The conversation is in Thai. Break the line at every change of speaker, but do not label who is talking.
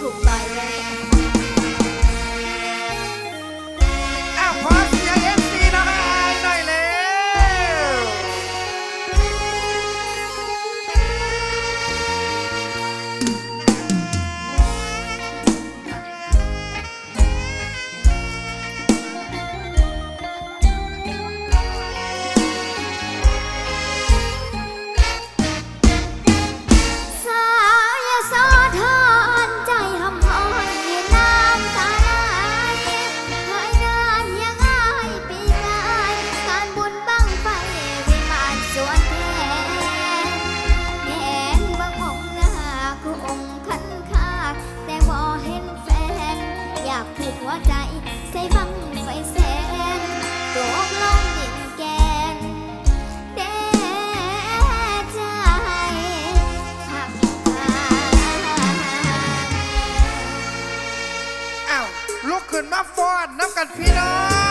ถูกใจเลย
อ
ยากผูกหัวใจ ใส่บังไฟแสนตกลงดินแกนเดใจหักทาง
อ้าวลุกขึ้นมาฟอนน้ำกันพี่น้อง